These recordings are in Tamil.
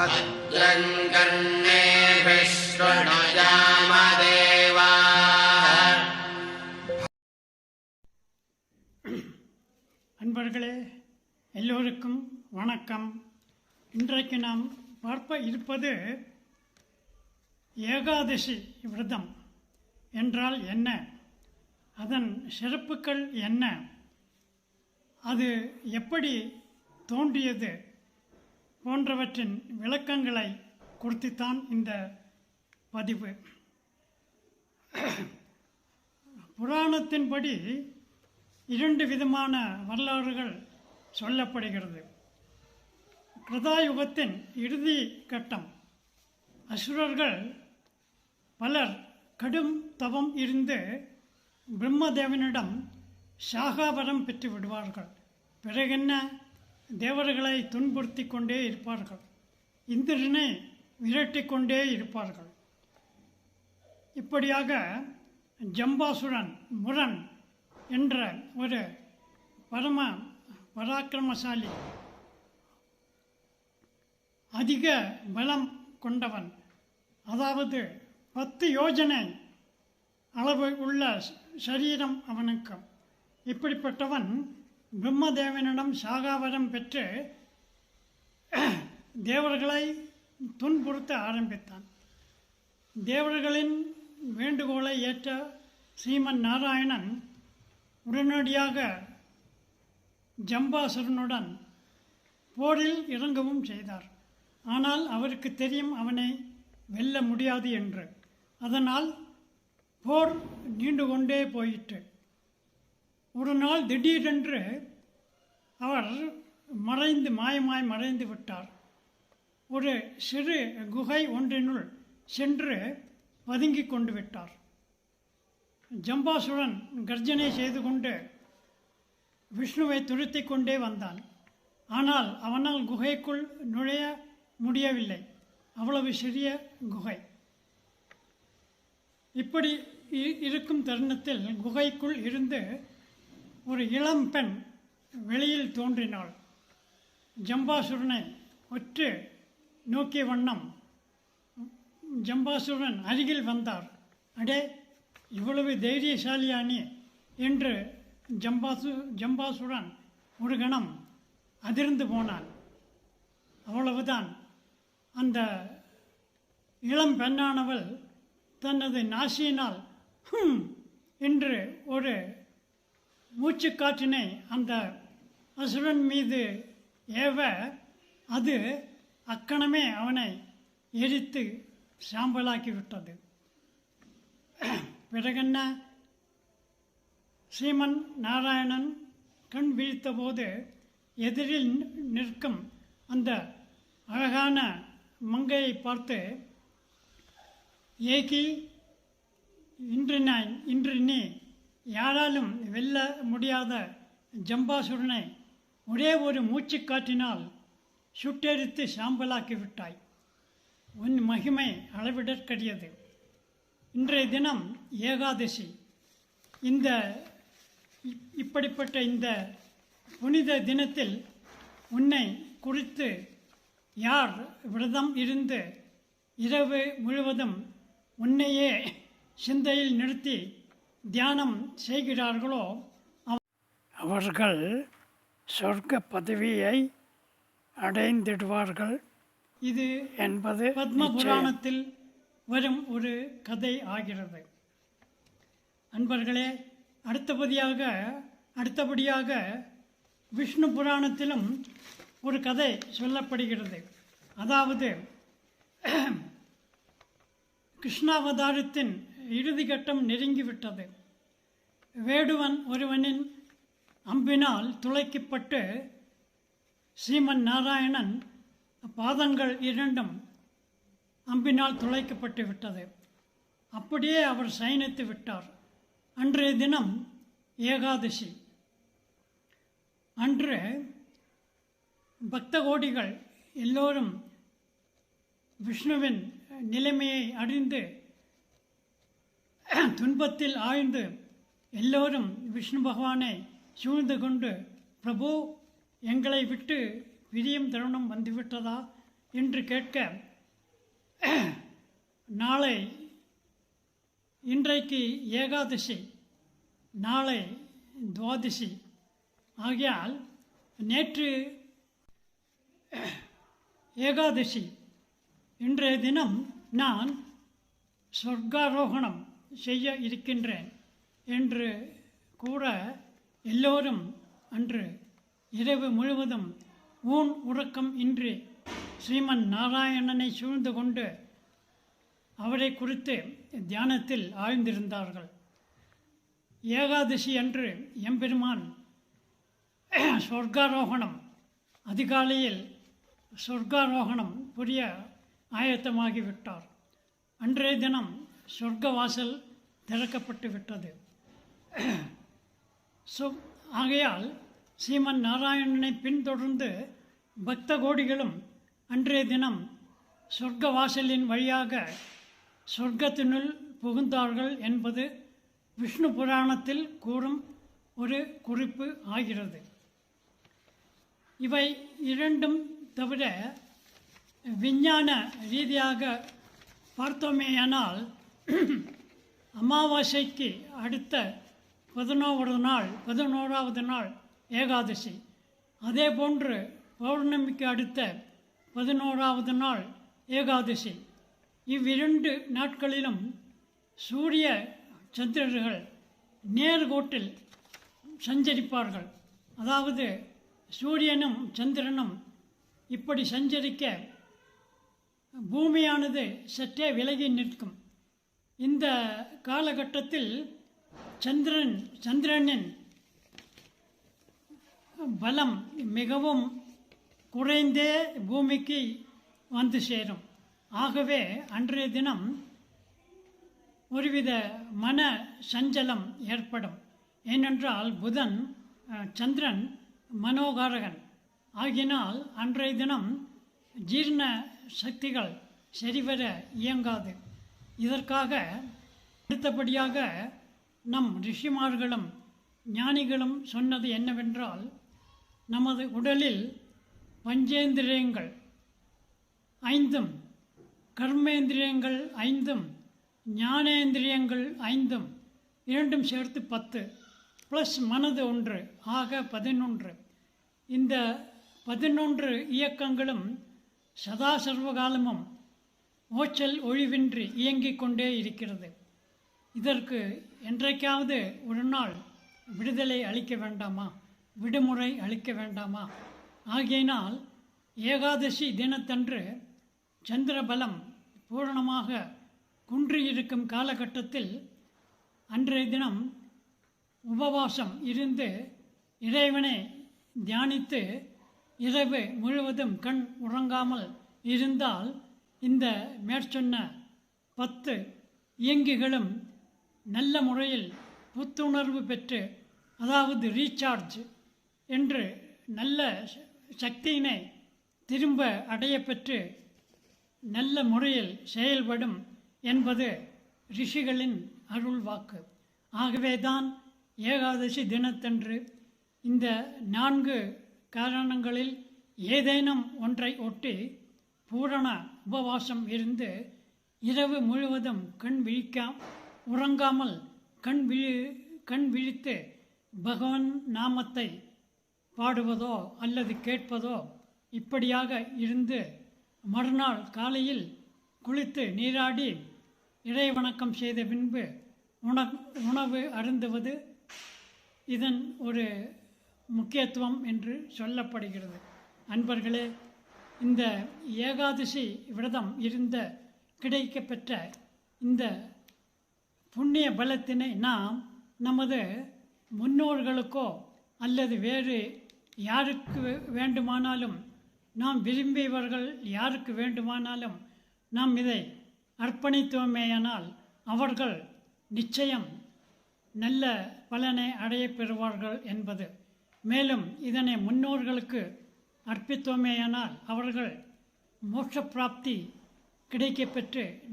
भद्रम् कर्णेभिः शृणुयामदेवाः அன்பர்களே எல்லோருக்கும் வணக்கம் இன்றைக்கு நாம் பார்ப்ப இருப்பது ஏகாதசி விரதம் என்றால் என்ன அதன் சிறப்புகள் என்ன அது எப்படி தோன்றியது போன்றவற்றின் விளக்கங்களை கொடுத்துத்தான் இந்த பதிவு. புராணத்தின்படி இரண்டு விதமான வரலாறுகள் சொல்லப்படுகிறது. கிருதாயுகத்தின் இறுதி கட்டம். அசுரர்கள் பலர் கடும் தவம் இருந்து பிரம்மதேவனிடம் சாகாவரம் பெற்று விடுவார்கள். பிறகென்ன? தேவர்களை துன்புறுத்தி கொண்டே இருப்பார்கள். இந்திரனை விரட்டி கொண்டே இருப்பார்கள். இப்படியாக ஜம்பாசுரன் முரன் என்ற ஒரு பரம பராக்கிரமசாலி அதிக பலம் கொண்டவன். அதாவது பத்து யோஜனை அளவு உள்ள சரீரம் அவனுக்கு. இப்படிப்பட்டவன் பிரம்மதேவனிடம் சாகாவரம் பெற்று தேவர்களை துன்புறுத்த ஆரம்பித்தான். தேவர்களின் வேண்டுகோளை ஏற்ற ஸ்ரீமன் நாராயணன் உடனடியாக ஜம்பாசுரனுடன் போரில் இறங்கவும் செய்தார். ஆனால் அவருக்கு தெரியும் அவனை வெல்ல முடியாது என்று. அதனால் போர் நீண்டு கொண்டே போயிற்று. ஒரு நாள் திடீரென்று அவர் மறைந்து மாயமாய் மறைந்து விட்டார். ஒரு சிறு குகை ஒன்றினுள் சென்று பதுங்கி கொண்டு விட்டார். ஜம்பாசுரன் கர்ஜனை செய்து கொண்டு விஷ்ணுவை துரத்தி கொண்டே வந்தான். ஆனால் அவனால் குகைக்குள் நுழைய முடியவில்லை. அவ்வளவு சிறிய குகை. இப்படி இ- இருக்கும் தருணத்தில் குகைக்குள் இருந்து ஒரு இளம் பெண் வெளியில் தோன்றினாள். ஜம்பாசுரனை ஒற்று நோக்கிய வண்ணம் ஜம்பாசுரன் அருகில் வந்தார். அடே இவ்வளவு தைரியசாலியானி என்று ஜம்பாசு ஜம்பாசுரன் ஒரு கணம் அதிர்ந்து போனான். அவ்வளவுதான். அந்த இளம் பெண்ணானவள் தனது நாசியினால் ஹும் என்று ஒரு மூச்சுக்காற்றினை அந்த அசுரன் மீது ஏவ அது அக்கணமே அவனை எரித்து சாம்பலாக்கிவிட்டது. பிறகென்ன? ஸ்ரீமன் நாராயணன் கண் விழித்தபோது எதிரில் நிற்கும் அந்த அழகான மங்கையை பார்த்து ஏகி இன்று நான் இன்று நீ யாராலும் வெல்ல முடியாத ஜம்பாசுரனை ஒரே ஒரு மூச்சு காற்றினால் சுட்டெரித்து சாம்பலாக்கி விட்டாய் உன் மகிமை அளவிடற்கரியது இன்றைய தினம் ஏகாதசி. இந்த இப்- இப்படிப்பட்ட இந்த புனித தினத்தில் உன்னை குறித்து யார் விரதம் இருந்து இரவு முழுவதும் உன்னையே சிந்தையில் நிறுத்தி தியானம் செய்கிறார்களோ அவ- அவர்கள் சொர்க்க பதவியை அடைந்திடுவார்கள். இது என்பது பத்ம புராணத்தில் வரும் ஒரு கதை ஆகிறது. அன்பர்களே அடுத்தபடியாக அடுத்தபடியாக விஷ்ணு புராணத்திலும் ஒரு கதை சொல்லப்படுகிறது. அதாவது கிருஷ்ணாவதாரத்தின் இறுதிகட்டம் நெருங்கிவிட்டது. வேடுவன் ஒருவனின் அம்பினால் துளைக்கப்பட்டு சீமன் நாராயணன் பாதங்கள் இரண்டும் அம்பினால் துளைக்கப்பட்டு விட்டது. அப்படியே அவர் சயனித்து விட்டார். அன்றைய தினம் ஏகாதசி. அன்று பக்த கோடிகள் எல்லோரும் விஷ்ணுவின் நிலைமையை அறிந்து துன்பத்தில் ஆழ்ந்து எல்லோரும் விஷ்ணு பகவானை சூழ்ந்து கொண்டு பிரபு எங்களை விட்டு பிரியும் தருணம் வந்துவிட்டதா? என்று கேட்க நாளை இன்றைக்கு ஏகாதசி நாளை துவாதசி. ஆகையால் நேற்று ஏகாதசி இன்றைய தினம் நான் சொர்க்காரோகணம் செய்ய இருக்கின்றேன் என்று கூற எல்லோரும் அன்று இரவு முழுவதும் ஊன் உறக்கம் இன்றி ஸ்ரீமன் நாராயணனை சூழ்ந்து கொண்டு அவரை குறித்து தியானத்தில் ஆழ்ந்திருந்தார்கள். ஏகாதசி அன்று எம்பெருமான் சொர்க்காரோகணம் அதிகாலையில் சொர்க்காரோகணம் புரிய ஆயத்தமாகிவிட்டார். அன்றைய தினம் சொர்க்க வாசல் திறக்கப்பட்டு விட்டது. சு ஆகையால் ஸ்ரீமன் நாராயணனை பின்தொடர்ந்து பக்த கோடிகளும் அன்றைய தினம் சொர்க்க வாசலின் வழியாக சொர்க்கத்தினுள் புகுந்தார்கள் என்பது விஷ்ணு புராணத்தில் கூறும் ஒரு குறிப்பு ஆகிறது. இவை இரண்டும் தவிர விஞ்ஞான ரீதியாக பார்த்தோமேயானால் அமாவாசைக்கு அடுத்த பதினோராவது நாள் பதினோராவது நாள் ஏகாதசி. அதே போன்று பௌர்ணமிக்கு அடுத்த பதினோராவது நாள் ஏகாதசி. இவ்விரண்டு நாட்களிலும் சூரிய சந்திரர்கள் நேர்கோட்டில் சஞ்சரிப்பார்கள். அதாவது சூரியனும் சந்திரனும் இப்படி சஞ்சரிக்க பூமியானது சற்றே விலகி நிற்கும். இந்த காலகட்டத்தில் சந்திரன் சந்திரனின் பலம் மிகவும் குறைந்தே பூமிக்கு வந்து சேரும். ஆகவே அன்றைய தினம் ஒருவித மன சஞ்சலம் ஏற்படும். ஏனென்றால் புதன் சந்திரன் மனோகாரகன். ஆகினால் அன்றைய தினம் ஜீரண சக்திகள் சரிவர இயங்காது. இதற்காக அடுத்தபடியாக நம் ரிஷிமார்களும் ஞானிகளும் சொன்னது என்னவென்றால் நமது உடலில் பஞ்சேந்திரியங்கள் ஐந்தும் கர்மேந்திரியங்கள் ஐந்தும் ஞானேந்திரியங்கள் ஐந்தும் இரண்டும் சேர்த்து பத்து ப்ளஸ் மனது ஒன்று ஆக பதினொன்று. இந்த பதினொன்று இயக்கங்களும் சதா சர்வகாலமும் ஓச்சல் ஒழிவின்றி இயங்கிக் கொண்டே இருக்கிறது. இதற்கு என்றைக்காவது ஒரு நாள் விடுதலை அளிக்க வேண்டாமா? விடுமுறை அளிக்க வேண்டாமா? ஆகையினால் ஏகாதசி தினத்தன்று சந்திரபலம் பூரணமாக குன்றியிருக்கும் காலகட்டத்தில் அன்றைய தினம் உபவாசம் இருந்து இறைவனை தியானித்து இரவு முழுவதும் கண் உறங்காமல் இருந்தால் இந்த மேற்சொன்ன பத்து இயங்கிகளும் நல்ல முறையில் புத்துணர்வு பெற்று அதாவது ரீசார்ஜ் என்று நல்ல சக்தியினை திரும்ப அடையப்பெற்று நல்ல முறையில் செயல்படும் என்பது ரிஷிகளின் அருள் வாக்கு. ஆகவேதான் ஏகாதசி தினத்தன்று இந்த நான்கு காரணங்களில் ஏதேனும் ஒன்றை ஒட்டி பூரண உபவாசம் இருந்து இரவு முழுவதும் கண் விழிக்கா உறங்காமல் கண் விழி கண் விழித்து பகவான் நாமத்தை பாடுவதோ அல்லது கேட்பதோ இப்படியாக இருந்து மறுநாள் காலையில் குளித்து நீராடி இறை வணக்கம் செய்த பின்பு உண உணவு அருந்துவது இதன் ஒரு முக்கியத்துவம் என்று சொல்லப்படுகிறது. அன்பர்களே இந்த ஏகாதசி விரதம் இருந்த கிடைக்கப்பெற்ற இந்த புண்ணிய பலத்தினை நாம் நமது முன்னோர்களுக்கோ அல்லது வேறு யாருக்கு வேண்டுமானாலும் நாம் விரும்பியவர்கள் யாருக்கு வேண்டுமானாலும் நாம் இதை அர்ப்பணித்தோமேயானால் அவர்கள் நிச்சயம் நல்ல பலனை அடைய பெறுவார்கள் என்பது. மேலும் இதனை முன்னோர்களுக்கு அர்ப்பித்தோமேயானால் அவர்கள் மோட்ச பிராப்தி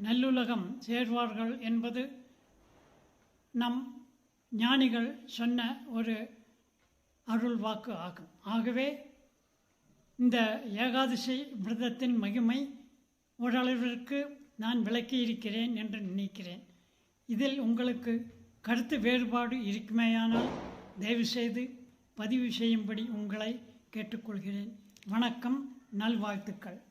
நல்லுலகம் சேர்வார்கள் என்பது நம் ஞானிகள் சொன்ன ஒரு அருள் வாக்கு ஆகும். ஆகவே இந்த ஏகாதசி விரதத்தின் மகிமை ஓரளவிற்கு நான் விளக்கியிருக்கிறேன் என்று நினைக்கிறேன். இதில் உங்களுக்கு கருத்து வேறுபாடு இருக்குமேயானால் தயவுசெய்து பதிவு செய்யும்படி உங்களை கேட்டுக்கொள்கிறேன். வணக்கம் நல்வாழ்த்துக்கள்.